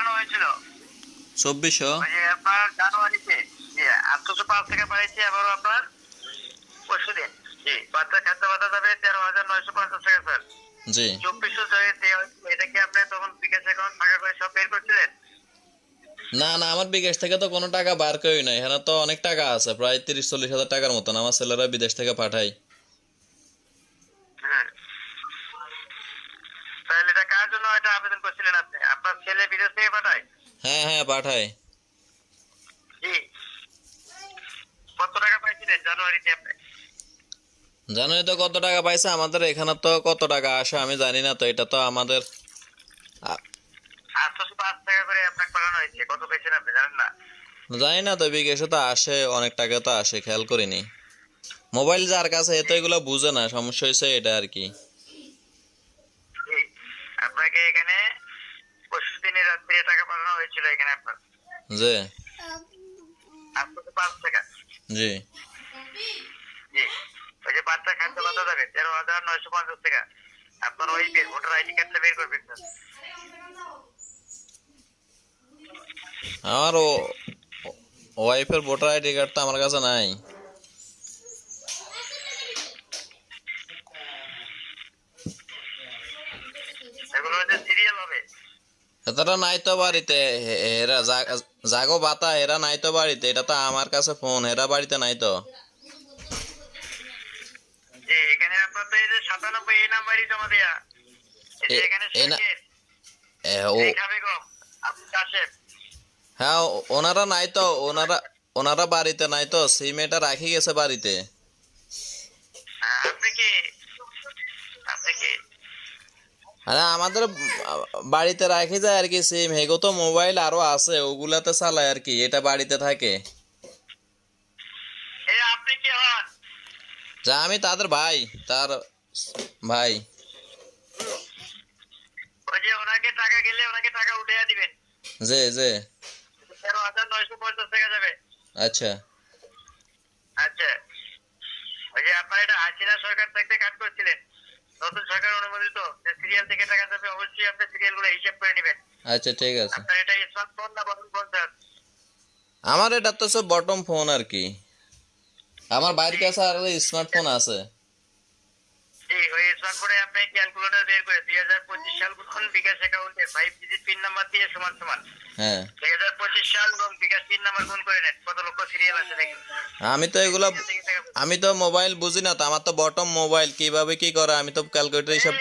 পাঠানো হয়েছিল। চব্বিশশো? আপনার জানুয়ারিতে। আটশোশো পাঁচ টাকা আবারও আপনার পরশু দিন জি বাচ্চা খাদ্য ভাতা যাবে তেরো হাজার নয়শো পঞ্চাশ টাকা স্যার। জি। চব্বিশশো এটা কি আপনি তখন বিকাশ অ্যাকাউন্ট ফাঁকা করে সব বের করছিলেন? না না আমার বিদেশ থেকে তো কোনো টাকা বার করি না এখানে তো অনেক টাকা আছে প্রায় তিরিশ চল্লিশ হাজার টাকার মতন। আমার ছেলেরা বিদেশ থেকে পাঠায়। করছিলেন আপনি? আপনার ছেলে বিদেশ থেকে পাঠায়? হ্যাঁ হ্যাঁ পাঠায়। জি কত টাকা পাইছিলেন জানুয়ারিতে আপনি? তো কত টাকা পাইছে? আমাদের এখানে তো কত টাকা আসে আমি জানি না তো এটা তো আমাদের আ- পাঁচ টাকা করে আপনাকে পাঠানো হয়েছে। কত পেয়েছেন আপনি জানেন না? জানি না তো বিদেশে তো আসে অনেক টাকা তো আসে খেয়াল করিনি। মোবাইল যার কাছে এ তো এগুলো বুঝে না সমস্যা হয়েছে এটা আর কি। এখানে পরশু দিনের রাত্রে টাকা পাঠানো হয়েছিল এখানে আপনার। আটশোশো পাঁচ টাকা। জি। জি। ওই যে বাচ্চা খাদ্য ভাতা যাবে তেরো হাজার নয়শো পঞ্চাশ টাকা। আপনার ওই ভোটার আইডি কার্ডটা বের করবেন স্যার। আমার ওয়াইফের ভোটার আইডি কার্ড তো আমার কাছে নাই এগুলো হচ্ছে সিরিয়াল হবে এতটা নাই তো বাড়িতে এরা জাগো বাতা এরা নাই তো বাড়িতে এটা তো আমার কাছে ফোন এরা বাড়িতে নাই তো যে এখানে আপনার তো এই যে সাতানব্বই এই নাম্বারই জমা দেয়া এই যে এ- এখানে এ না- শেখের, এ, ও রেখা বেগম আবু কাশেম হ্যাঁ ওনারা নাই তো ওনারা ওনারা বাড়িতে নাই তো সিম এটা রাখি গেছে বাড়িতে। হ্যাঁ, আপনি কি আপনি কি আরে আমাদের বাড়িতে রাখি যায় আর কি সিম হেগো তো মোবাইল আরও আছে ওগুলাতে চালায় আর কি এটা বাড়িতে থাকে। এই আপনি কি হন? যা আমি তাদের ভাই তার ভাই। টাকা যাবে। আচ্ছা। আচ্ছা। ওই যে আপনার এটা হাসিনা সরকার থাকতে কাজ করছিলেন। নতুন সরকার অনুমোদিত যে সিরিয়াল থেকে টাকা যাবে অবশ্যই আপনি সিরিয়ালগুলো হিসাব করে নেবেন। আচ্ছা ঠিক আছে। আপনার এটা স্মার্টফোন না বটন ফোন স্যার আমার এটা তো সব বটম ফোন আর কি। আমার বাড়ির কাছে আর স্মার্টফোন আছে। জি ওই স্মার্টফোনে আপনি ক্যালকুলেটর বের করে দুই হাজার পঁচিশ সাল গুণ বিকাশ অ্যাকাউন্টে ফাইভ ডিজিট পিন নাম্বার দিয়ে সমান সমান। হ্যাঁ। সাল এবং বিকাশ পিন নাম্বার গুণ করে নেন কত লক্ষ সিরিয়াল আছে দেখুন আমি তো এগুলো আমি তো মোবাইল বুঝি না তো আমার তো বটম মোবাইল কীভাবে কি করে? আমি তো ক্যালকুলেটর হিসাব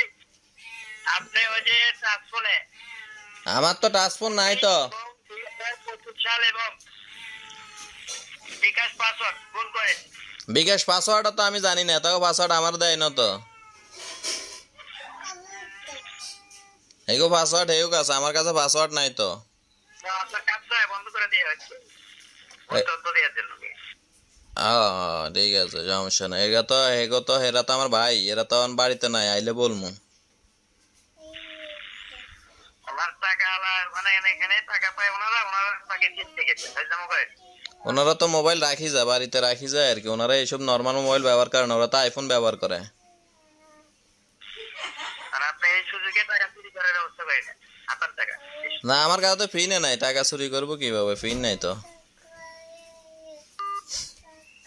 আপনি ওই যে স্মার্টফোনে আমার তো টাচ ফোন নাই তো। সাল এবং বিকাশ পাসওয়ার্ড বিকাশ তো আমি জানি না তো পাসওয়ার্ড আমার দেয় না তো। এগো পাসওয়ার্ড হেউ কাছে আমার কাছে পাসওয়ার্ড নাই তো। আপনার দেওয়ার জন্য ঠিক আছে সমস্যা নাই। এগা তো এগো তো এরা তো আমার ভাই এরা তো আমার বাড়িতে নাই আইলে বলমু। মানে ওনারা তো মোবাইল রাখি যায় বাড়িতে রাখি যায় আর কি। ওনারা এইসব নর্মাল মোবাইল ব্যবহার করে না ওরা তো আইফোন ব্যবহার করে। আর আপনি এই সুযোগে টাকা চুরি করার আপনার টাকা না আমার কাছে তো ফিনে নাই টাকা চুরি করব কীভাবে? ফিন নাই তো।